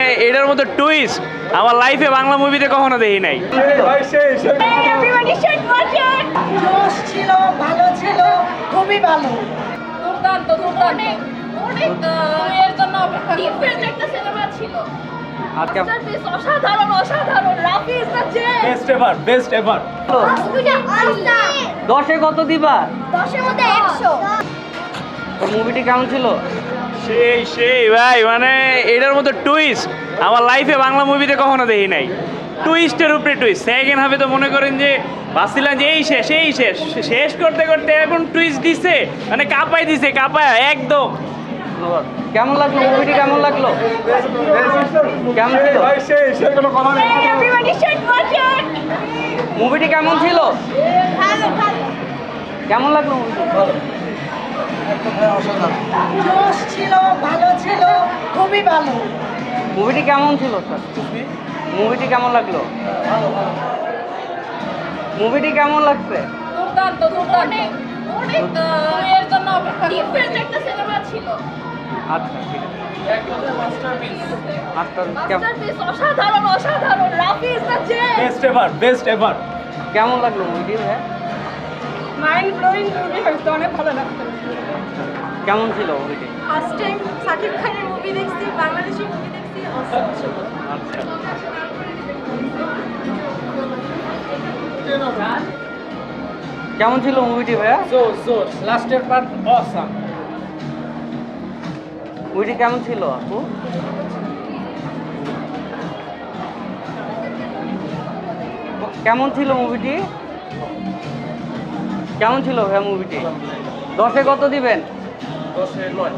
এটার মতো টুইস্ট আমার লাইফে বাংলা মুভিতে কখনো দেখি নাই। Everybody should watch it! জোশ ছিল ভালো ছিল খুবই ভালো। দুর্দান্ত দুর্দান্ত। অনেক এর জন্য ডিফারেন্ট একটা সিনেমা ছিল। অসাধারণ অসাধারণ। Rafi is the best ever best ever দশে কত দিবা? দশের মধ্যে একশো। মুভিটি কেমন ছিল? সেই সেই ভাই মানে এটার মতো টুইস্ট আমার লাইফে বাংলা মুভিতে কখনো দেখি নাই। টুইস্টের উপরে টুইস্ট সেকেন্ড হাফে তো মনে করেন যে ভাবছিলাম যে এই শেষ এই শেষ। শেষ করতে করতে এখন টুইস্ট দিছে মানে কাপাই দিছে কাপায় একদম। ধন্যবাদ কেমন লাগল? মুভিটি কেমন লাগল? কেমন ছিল! মুভিটি কেমন ছিল? ভালো ভালো। কেমন লাগল? মুভিটি জোশ ছিল ভালো ছিল খুবই ভালো। মুভিটি কেমন ছিল স্যার মুভিটি কেমন লাগল? মুভিটি কেমন লাগছে? দুর্দান্ত দুর্দান্ত। অনেক অনেক এর জন্য ডিফারেন্ট একটা সিনেমা ছিল। আচ্ছা ঠিক আছে। কেমন অসাধারণ অসাধারণ। Rafi is the best ever best ever কেমন লাগল মুভিটি ভাই মাইন্ড ব্লোয়িং মুভি হয়েছে অনেক ভালো লাগছে। কেমন ছিল মুভিটি ফার্স্ট টাইম সাকিব খানের মুভি দেখছি বাংলাদেশি মুভি দেখছি অসম ছিল। আচ্ছা কেমন ছিল মুভিটি ভাইয়া? লাস্টের পার্ট অসাম মুভিটি কেমন ছিল আপু? কেমন ছিল মুভিটি কেমন ছিল ভাইয়া মুভিটি দশে কত দিবেন? দশে নয়।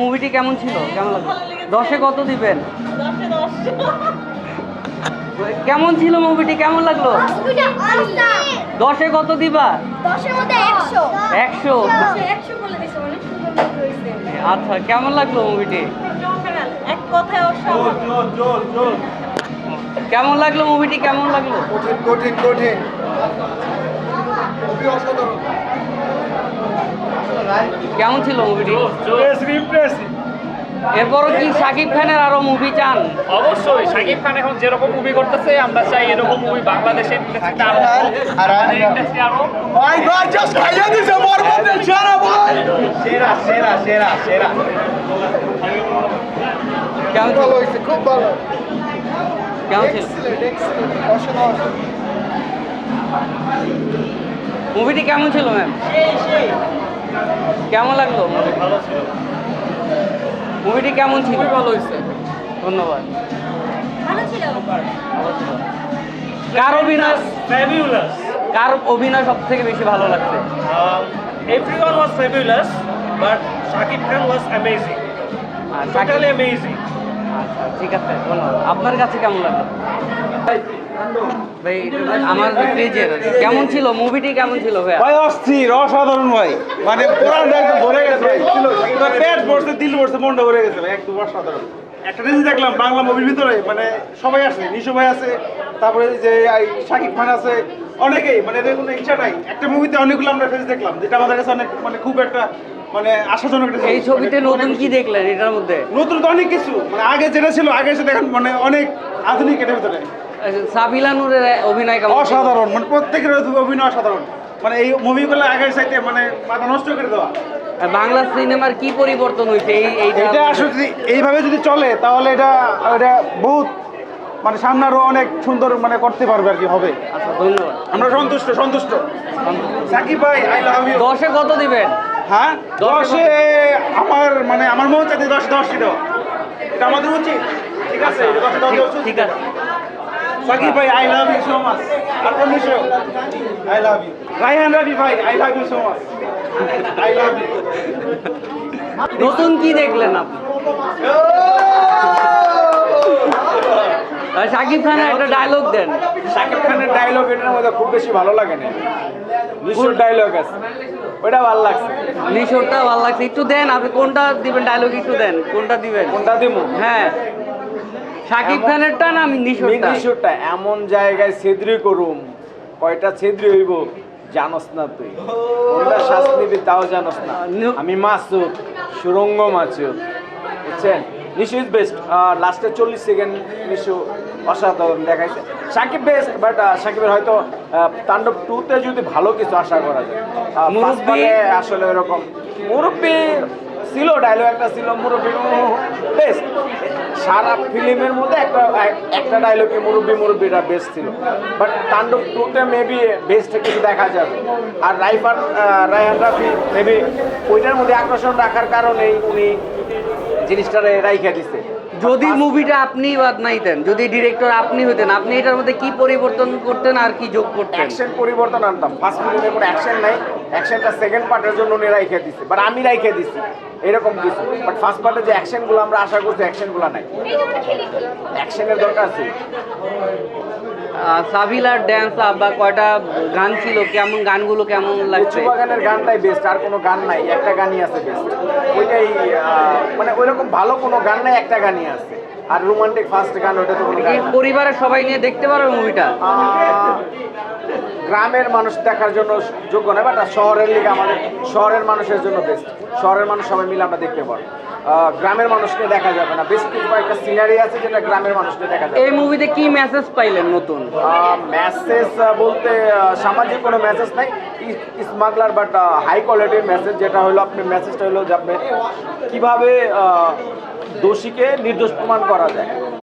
মুভিটি কেমন ছিল? কেমন লাগল? দশে কত দিবেন? কেমন ছিল মুভিটি কেমন লাগল? দশে কত দিবা? একশো। আচ্ছা কেমন লাগল মুভিটি এক কথায় অসাধারণ। কেমন লাগল মুভিটি কেমন লাগল? কঠিন কঠিন কঠিন। অসাধারণ। কেমন ছিল মুভিটি এরপরও কি সাকিব খানের আরও মুভি চান? অবশ্যই শাকিব খান এখন যেরকম মুভি করতেছে আমরা চাই এরকম মুভি দিছে বরবাদের সেরা সেরা সেরা সেরা সেরা। কেমন ভালো হয়েছে খুব ভালো। কেমন ছিল? মুভিটি কেমন ছিল ম্যাম কেমন লাগল? মুভি ভালো ছিল। মুভিটি কেমন ছিল? ভালো হয়েছে। ধন্যবাদ। ভালো ছিল? কার অভিনয়? ফ্যাবিউলাস কার অভিনয় সব থেকে বেশি ভালো লাগছে? Everyone was fabulous but Shakib Khan was amazing. R totally Shakib- amazing. আচ্ছা ঠিক আছে ধন্যবাদ। আপনার কাছে কেমন লাগল? ভাই আমার পেজের কেমন ছিল? মুভিটি কেমন ছিল ভাইয়া? ভাই অস্থির অসাধারণ ভাই। মানে পুরানটা একদম ভরে গেছে ভাই। পেট ভরছে দিল ভরছে মনটা ভরে গেছে ভাই একদম অসাধারণ। একটা জিনিস দেখলাম বাংলা মুভির ভিতরে মানে সবাই আছে নিশু ভাই আছে তারপরে যে শাকিব খান আছে অনেকেই মানে এদের কোনো ইচ্ছা নাই। একটা মুভিতে অনেকগুলো আমরা ফেস দেখলাম যেটা আমাদের কাছে অনেক মানে খুব একটা মানে আশাজনক একটা এই ছবিতে নতুন কি দেখলেন এটার মধ্যে? নতুন তো অনেক কিছু মানে আগে যেটা ছিল আগে এসে দেখেন মানে অনেক আধুনিক এটার ভিতরে। সাবিলা নূরের অভিনয় কেমন? অসাধারণ মানে প্রত্যেকের অভিনয় অসাধারণ। মানে এই মুভিগুলো আগের চাইতে মানে মাথা নষ্ট করে দেওয়া। বাংলা সিনেমার কি পরিবর্তন হয়েছে এই এইটা এটা আসলে যদি এইভাবে যদি চলে তাহলে এটা এটা বহুত মানে সামনে আরও অনেক সুন্দর মানে করতে পারবে আর কি হবে। আচ্ছা ধন্যবাদ। আমরা সন্তুষ্ট সন্তুষ্ট। সাকিব ভাই আই লাভ ইউ দশে কত দিবেন? হ্যাঁ? দশে আমার মানে আমার মন চাইতে দশ দশ দেওয়া। এটা আমাদের উচিত। ঠিক আছে? উচিত। ঠিক আছে। সাকিব ভাই I love you so much R অন্যশো I love you Raihan Robi ভাই I love you so much I love you নতুন কি দেখলেন আপনি? শাকিব খানের একটা ডায়লগ দেন। শাকিব খানের ডায়লগ এটার মধ্যে খুব বেশি ভালো লাগে না। বিশ্বর ডায়লগ আছে। ওটা ভালো লাগছে। নিশোরটা ভালো লাগছে। একটু দেন আপনি কোনটা দিবেন ডায়লগ একটু দেন। কোনটা দিবেন? কোনটা দিমু? হ্যাঁ। শাকিব খানেরটা না আমি নিশোরটা এমন জায়গায় ছেদ্রি করুম কয়টা ছেদ্রি হইব জানস না তুই। কোনটা শ্বাস নিবি তাও জানস না। আমি মাসুদ সুরঙ্গ মাসুদ বুঝছেন? নিশু ইজ বেস্ট লাস্টের চল্লিশ সেকেন্ড নিশু অসাধারণ দেখাইছে। সাকিব বেস্ট বাট সাকিবের হয়তো তাণ্ডব টুতে যদি ভালো কিছু আশা করা যায়। আসলে এরকম। মুরব্বী ছিল ডায়লগ একটা ছিল মুরব্বী বেস্ট সারা ফিল্মের মধ্যে একটা একটা ডায়লগে মুরব্বী মুরব্বীটা বেস্ট ছিল। বাট তাণ্ডব টুতে মেবি বেস্ট কিছু দেখা যাবে। আর রাইফার রায়হান রাফি মেবি ওইটার মধ্যে আকর্ষণ রাখার কারণেই উনি জিনিসটারে রাইখা দিছে। যদি মুভিটা আপনি বাদ নাইতেন যদি ডিরেক্টর আপনি হতেন আপনি এটার মধ্যে কি পরিবর্তন করতেন আর কি যোগ করতেন? অ্যাকশন পরিবর্তন আনতাম। ফার্স্ট ফিল্মে কোনো অ্যাকশন নাই। অ্যাকশনটা সেকেন্ড পার্টের জন্য উনি রাইখে দিছে। বাট আমি রাইখে দিছি। এরকম কিছু। বাট ফার্স্ট পার্টে যে অ্যাকশনগুলো আমরা আশা করছি অ্যাকশনগুলো নাই। অ্যাকশনের দরকার আছে। সাবিলার ড্যান্স বা কয়টা গান ছিল কেমন গানগুলো কেমন লাগছে? বাগানের গানটাই বেস্ট আর কোনো গান নাই একটা গানই আছে বেস্ট ওইটাই মানে ওইরকম ভালো কোনো গান নাই একটা গানই আছে। আর রোমান্টিক ফার্স্ট গান ওটা তো। পরিবারের সবাই নিয়ে দেখতে পারবে মুভিটা গ্রামের মানুষ দেখার জন্য যোগ্য নয় বাট শহরের লিগে আমাদের শহরের মানুষের জন্য বেস্ট শহরের মানুষ সবাই মিলে আমরা দেখতে পারব গ্রামের মানুষকে দেখা যাবে না। বেশ কিছু কয়েকটা সিনারি আছে যেটা গ্রামের মানুষকে দেখা যাবে। এই মুভিতে কি মেসেজ পাইলেন নতুন? মেসেজ বলতে সামাজিক কোনো মেসেজ নাই। স্মাগলার বাট হাই কোয়ালিটির মেসেজ যেটা হলো আপনি মেসেজটা হলো যে আপনি কীভাবে দোষীকে নির্দোষ প্রমাণ করা যায়।